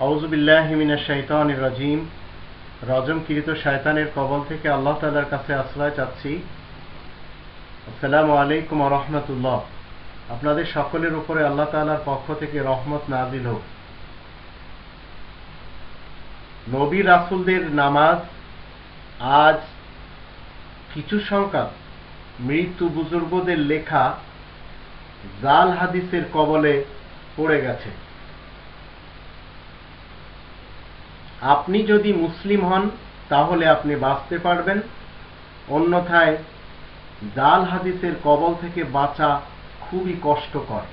আউজুবিল্লাহিমিনা শৈতানির রাজিম। রজমকৃত শয়তানের কবল থেকে আল্লাহ তালার কাছে আশ্রয় চাচ্ছি। আসসালামু আলাইকুম রহমতুল্লাহ। আপনাদের সকলের উপরে আল্লাহ তালার পক্ষ থেকে রহমত নাজিল হোক। নবী রাসুলদের নামাজ, আজ কিছু সংখ্যক মৃত্যু বুজুর্গদের লেখা জাল হাদিসের কবলে পড়ে গেছে। আপনি যদি মুসলিম হন, তাহলে আপনি বাঁচতে পারবেন। অন্যথায়, জাল হাদিসের কবল থেকে বাঁচা খুবই কষ্টকর।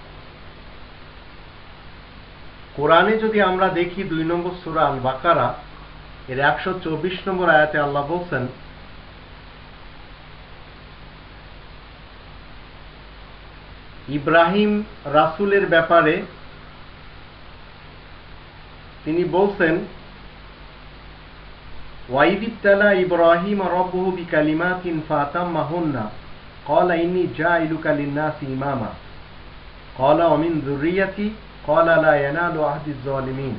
কোরআনে যদি আমরা দেখি দুই নম্বর সুরা আল বাকারা এর একশো চব্বিশ নম্বর আয়াতে আল্লাহ বলছেন, ইব্রাহিম রাসুলের ব্যাপারে তিনি বলছেন ওয়াইদিবতালা ইব্রাহিম রব্বহু বিকালিমাতিন ফাতাম্মাহুন্না قال إني جاعلك للناس إماما قال ومن ذريتي قال لا ينال عهد الظالمين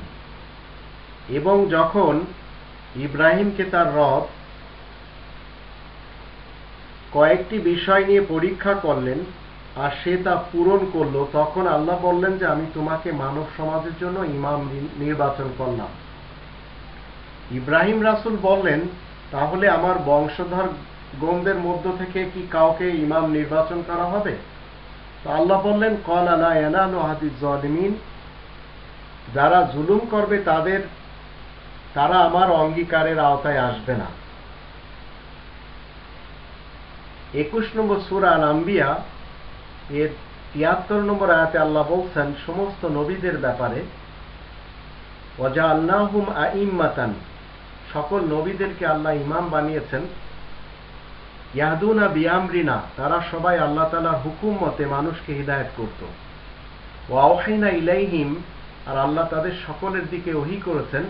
এবং যখন ইব্রাহিমকে তার রব কয়েকটি বিষয় নিয়ে পরীক্ষা করলেন আর সে তা পূরণ করলো তখন আল্লাহ বললেন যে আমি তোমাকে মানব সমাজের জন্য ইমাম নির্বাচন করলাম ইব্রাহিম রাসুল বললেন, তাহলে আমার বংশধর গমদের মধ্য থেকে কি কাউকে ইমাম নির্বাচন করা হবে? তো আল্লাহ বললেন, কল আলা এনানো হাদিস জলিমিন যারা জুলুম করবে তাদের, তারা আমার অঙ্গীকারের আওতায় আসবে না। একুশ নম্বর সুরা আম্বিয়া এর তিয়াত্তর নম্বর আয়াতে আল্লাহ বলছেন, সমস্ত নবীদের ব্যাপারে ওজা আল্লাহুম আইম্মাতান সকল নবীদেরকে আল্লাহ ইমাম বানিয়েছেন। ইয়াহদুনা বিয়ামরিনা তারা সবাই আল্লাহ তালার হুকুম মতে মানুষকে হৃদায়ত করত। ওয়াহিনা ইলাইহিম, আর আল্লাহ তাদের সকলের দিকে ওহি করেছেন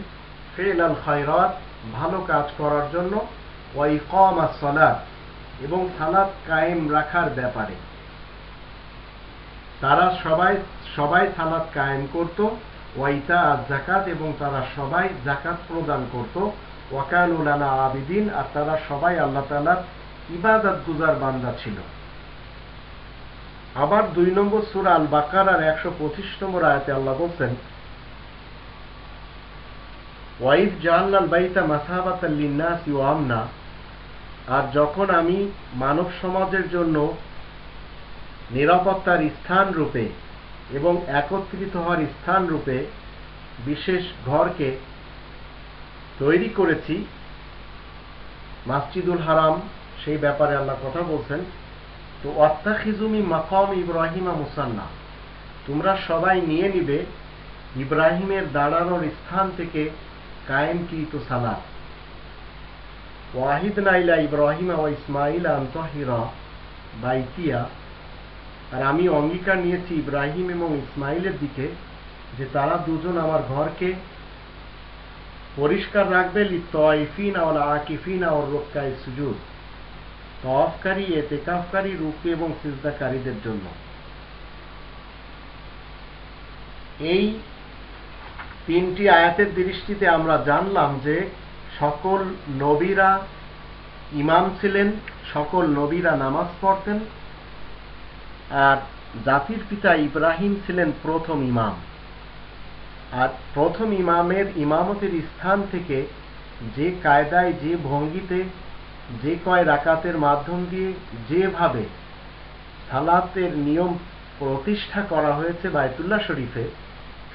ফেল আল খায়রাত, ভালো কাজ করার জন্য ওয়াই কম আর সলাদ এবং সালাদ কায়েম রাখার ব্যাপারে। তারা সবাই সবাই সালাদ কায়েম করত ওয়াইতা আর জাকাত এবং তারা সবাই জাকাত প্রদান করত। আবিদিন, আর তারা সবাই আল্লাহ তালার ইবাদত গুজার বান্দা ছিল। আবার দুই নম্বর সুরা আল বাকার আর একশো পঁচিশ নম্বর আয়াতে আল্লাহ বলছেন ওয়াইফ জাহান্নাল বাইতা মাসাহাবাতাল্লিন্নাস আমনা আর যখন আমি মানব সমাজের জন্য নিরাপত্তার স্থান রূপে এবং একত্রিত হওয়ার স্থান রূপে বিশেষ ঘরকে তৈরি করেছি। মাসজিদুল হারাম, সেই ব্যাপারে আল্লাহ কথা বলছেন। তো অত্তাখিজুমি মাকাম ইব্রাহিমা মুসান্না। তোমরা সবাই নিয়ে নিবে ইব্রাহিমের দাঁড়ানোর স্থান থেকে কায়েমকৃত সালাত। ওয়াহিদ নাইলা ইব্রাহিমা ও ইসমাইল আন্তহিরা বাইতিয়া। আর আমি অঙ্গীকার নিয়েছি ইব্রাহিম এবং ইসমাইলের দিকে যে তারা দুজন আমার ঘরকে পরিষ্কার রাখবে এবং সিজদাকারীদের জন্য। এই তিনটি আয়াতের দৃষ্টিতে আমরা জানলাম যে সকল নবীরা ইমাম ছিলেন, সকল নবীরা নামাজ পড়তেন, আর জাতির পিতা ইব্রাহিম ছিলেন প্রথম ইমাম। আর প্রথম ইমামের ইমামতের স্থান থেকে যে কায়দায়, যে ভঙ্গিতে, যে কয় রাকাতের মাধ্যম দিয়ে যেভাবে সালাতের নিয়ম প্রতিষ্ঠা করা হয়েছে বায়তুল্লাহ শরীফে,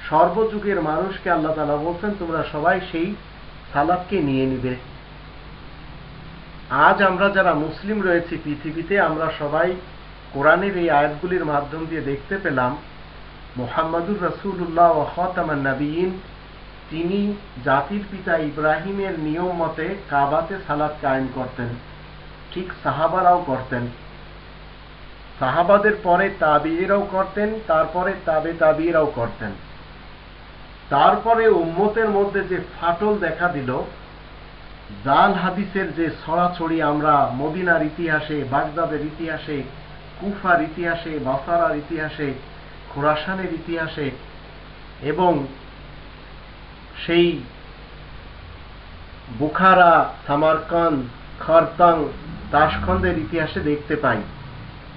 সর্বযুগের মানুষকে আল্লাহ তালা বলছেন, তোমরা সবাই সেই সালাদকে নিয়ে নিবে। আজ আমরা যারা মুসলিম রয়েছি পৃথিবীতে, আমরা সবাই কোরআনের এই আয়াতগুলির মাধ্যম দিয়ে দেখতে পেলাম মোহাম্মদুর রসুল্লাহ ও খতামান নবীন তিনি জাতির পিতা ইব্রাহিমের নিয়ম মতে কাবাতে সালাদ কায়েম করতেন, ঠিক সাহাবারাও করতেন। সাহাবাদের পরে তাবিরাও করতেন, তারপরে তাবে তাবিরাও করতেন। তারপরে উম্মতের মধ্যে যে ফাটল দেখা দিল জাল হাদিসের যে ছড়াছড়ি আমরা মদিনার ইতিহাসে, বাগদাদের ইতিহাসে, কুফার ইতিহাসে, বাসারার ইতিহাসে খোরাসানের ইতিহাসে এবং সেই বুখারা, সামারকান্দ, খরতাং, তাসখন্দের ইতিহাসে দেখতে পাই।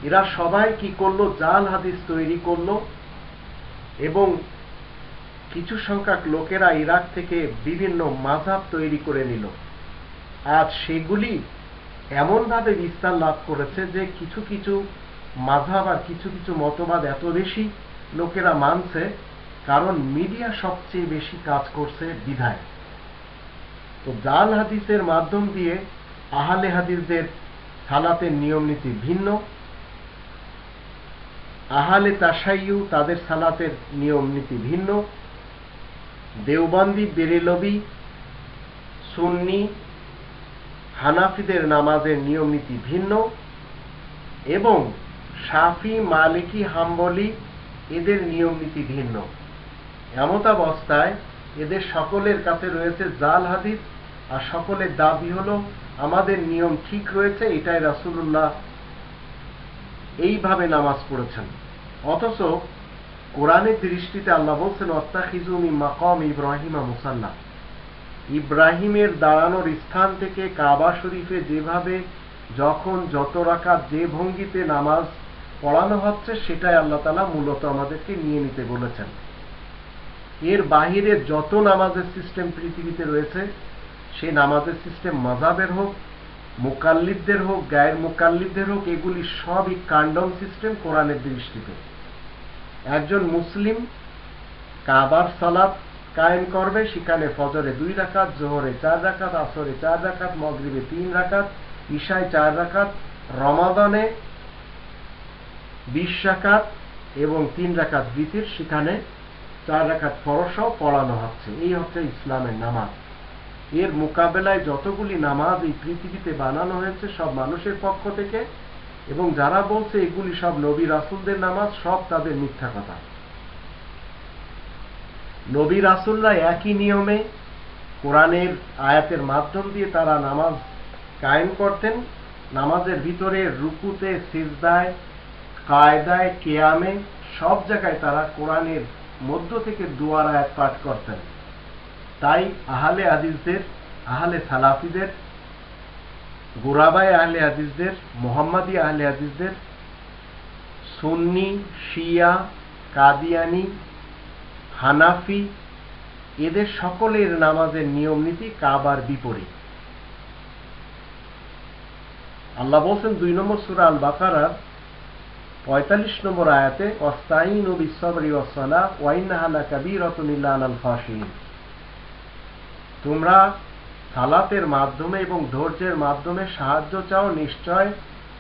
এরা সবাই কি করল? জাল হাদিস তৈরি করল এবং কিছু সংখ্যক লোকেরা ইরাক থেকে বিভিন্ন মাঝাব তৈরি করে নিল। আজ সেগুলি এমনভাবে বিস্তার লাভ করেছে যে কিছু কিছু মাঝাব আর কিছু কিছু মতবাদ এত বেশি লোকেরা মানছে, কারণ মিডিয়া সবচেয়ে বেশি কাজ করছে বিধায়। তো জাল হাদিসের মাধ্যম দিয়ে আহলে হাদিসদের সালাতের নিয়ম নীতি ভিন্ন। আহালে তাসাইয়ু তাদের সালাতের নিয়ম নীতি ভিন্ন। দেওবন্দি, বেরেলবি, সুন্নি, হানাফিদের নামাজের নিয়ম নীতি ভিন্ন। এবং সাফি, মালিকি, হাম্বলি এদের নিয়ম নীতি ভিন্ন। এমতাবস্থায় এদের সকলের কাছে রয়েছে জাল হাদিস, আর সকলের দাবি হলো, আমাদের নিয়ম ঠিক রয়েছে, এটাই রাসুল্লাহ এইভাবে নামাজ পড়েছেন। অথচ কোরআনের দৃষ্টিতে আল্লাহ বলছেন অত্তাখিজুমি মাকম ইব্রাহিমা মুসাল্লা। ইব্রাহিমের দাঁড়ানোর স্থান থেকে কাবা শরীফে যেভাবে যখন যত রাখা যে ভঙ্গিতে নামাজ পড়ানো হচ্ছে, সেটাই আল্লাহ তালা মূলত আমাদেরকে নিয়ে নিতে বলেছেন। এর বাহিরে যত নামাজের সিস্টেম পৃথিবীতে রয়েছে, সেই নামাজের সিস্টেম মাজাবের হোক, মোকাল্লিদদের হোক, গায়ের মোকাল্লিদদের হোক, এগুলি সবই কান্ডম সিস্টেম কোরআনের দৃষ্টিতে। একজন মুসলিম কাবার সালাত কায়েম করবে, সেখানে ফজরে দুই রাকাত, জোহরে চার রাকাত, আসরে চার রাকাত, মগরিবে তিন রাকাত, ঈশায় চার রাকাত, রমাদানে বিশ রাকাত এবং তিন রাকাত বিতির সেখানে চার রাকাত ফরসাও পড়ানো হচ্ছে। এই হচ্ছে ইসলামের নামাজ। এর মোকাবেলায় যতগুলি নামাজ এই পৃথিবীতে বানানো হয়েছে, সব মানুষের পক্ষ থেকে, এবং যারা বলছে এগুলি সব নবী রাসুলদের নামাজ, সব তাদের মিথ্যা কথা। নবী রাসুলরা একই নিয়মে কোরআনের আয়াতের মাধ্যম দিয়ে তারা নামাজ কায়েম করতেন। নামাজের ভিতরে রুকুতে, সিজদায় কায়দায় কেয়ামে সব জায়গায় তারা কোরআনের মধ্য থেকে দুয়ার আয়াত পাঠ করতেন। তাই আহলে হাদিসদের, আহলে সালাফিদের গোরাবাই আহলে হাদিসদের, মোহাম্মদী আহলে হাদিসদের, সুন্নি, শিয়া, কাদিয়ানি, হানাফি, এদের সকলের নামাজের নিয়ম নীতি কাবার বিপরীত। আল্লাহ বলছেন, দুই নম্বর সুরা আল বাকারার পঁয়তাল্লিশ নম্বর আয়াতে অস্তাইন ও বিশ্বরি ওয়াসালা ওয়াইনাহালা কাবির রতনিল্লা আল ফাসিন তোমরা সালাতের মাধ্যমে এবং ধৈর্যের মাধ্যমে সাহায্য চাও, নিশ্চয়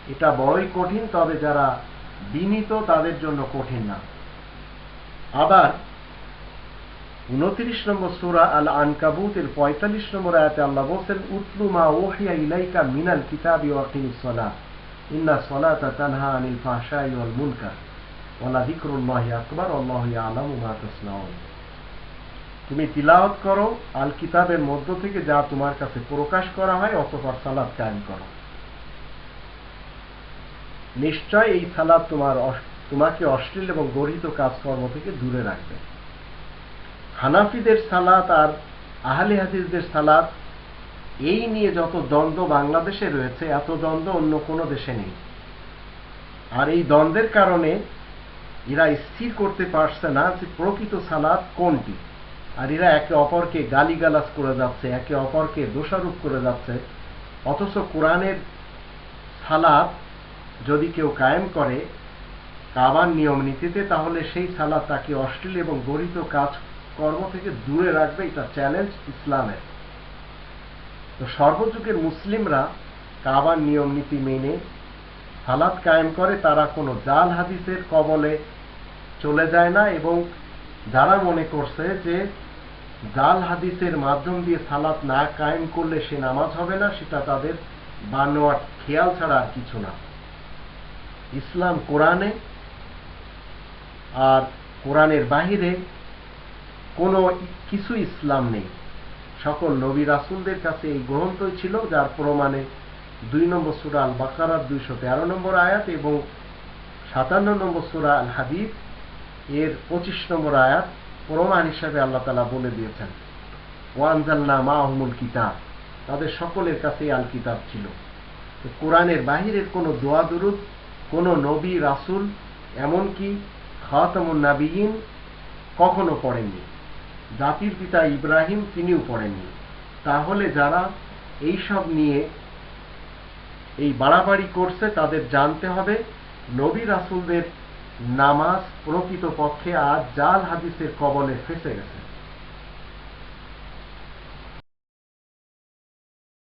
এটা বড়ই কঠিন, তবে যারা বিনীত তাদের জন্য কঠিন না। আবার উনত্রিশ নম্বর সুরা আল আনকাবুতের পঁয়তাল্লিশ নম্বর আয়াতে আল্লাহ বলছেন, উতলু মা ওহিয়া ইলাইকা মিনাল কিতাবি ওয়াকিমিস সালাহ ইন্না সালাতা তানহা আনিল ফাহশাই ওয়াল মুনকার ওয়ালা যিকরুল্লাহি আকবার আল্লাহু ইয়ালামু মা তাসনাউন তুমি তিলাওয়াত করো আল কিতাবের মধ্য থেকে যা তোমার কাছে প্রকাশ করা হয়, অতপর সালাদ কায়েম করো। নিশ্চয় এই সালাদ তোমার তোমাকে অশ্লীল এবং গরিত কাজকর্ম থেকে দূরে রাখবে। হানাফিদের সালাত আর আহলে হাদিসদের সালাত এই নিয়ে যত দ্বন্দ্ব বাংলাদেশে রয়েছে, এত দ্বন্দ্ব অন্য কোনো দেশে নেই। আর এই দ্বন্দ্বের কারণে এরা স্থির করতে পারছে না যে প্রকৃত সালাদ কোনটি। আর এরা একে অপরকে গালিগালাজ করে যাচ্ছে, একে অপরকে দোষারোপ করে যাচ্ছে। অথচ কোরআনের সালাদ যদি কেউ কায়েম করে কাবার নিয়ম নীতিতে, তাহলে সেই সালাদ তাকে অশ্লীল এবং গরিত কাজ কর্ম থেকে দূরে রাখবে। এটা চ্যালেঞ্জ ইসলামের। তো সর্বযুগের মুসলিমরা কাবার নিয়ম, নীতি মেনে সালাদ কায়েম করে, তারা কোনো জাল হাদিসের কবলে চলে যায় না এবং যারা মনে করছে যে জাল হাদিসের মাধ্যম দিয়ে সালাত না কায়েম করলে সে নামাজ হবে না, সেটা তাদের বানোয়ার খেয়াল ছাড়া আর কিছু না। ইসলাম কোরআনে আর কোরআনের বাহিরে কোনো কিছু ইসলাম নেই। সকল নবী রাসুলদের কাছে এই গ্রন্থই ছিল, যার প্রমাণে দুই নম্বর সুরা আল বাকারার দুইশো তেরো নম্বর আয়াত এবং সাতান্ন নম্বর সুরা আল হাদিদ এর পঁচিশ নম্বর আয়াত প্রমাণ হিসাবে আল্লাহ তালা বলে দিয়েছেন। ওয়ানজাল্লা মাহমুল কিতাব, তাদের সকলের কাছেই আল কিতাব ছিল কোরআনের বাহিরের কোনো দোয়া দুরুদ, কোনো নবী রাসুল, এমনকি খাতামুন নাবিয়িন কখনো পড়েননি। জাতির পিতা ইব্রাহিম তিনিও পড়েননি। তাহলে যারা এই সব নিয়ে এই বাড়াবাড়ি করছে, তাদের জানতে হবে নবী রাসুলদের নামাজ প্রকৃত পক্ষে আজ জাল হাদিসের কবলে ফেসে গেছে।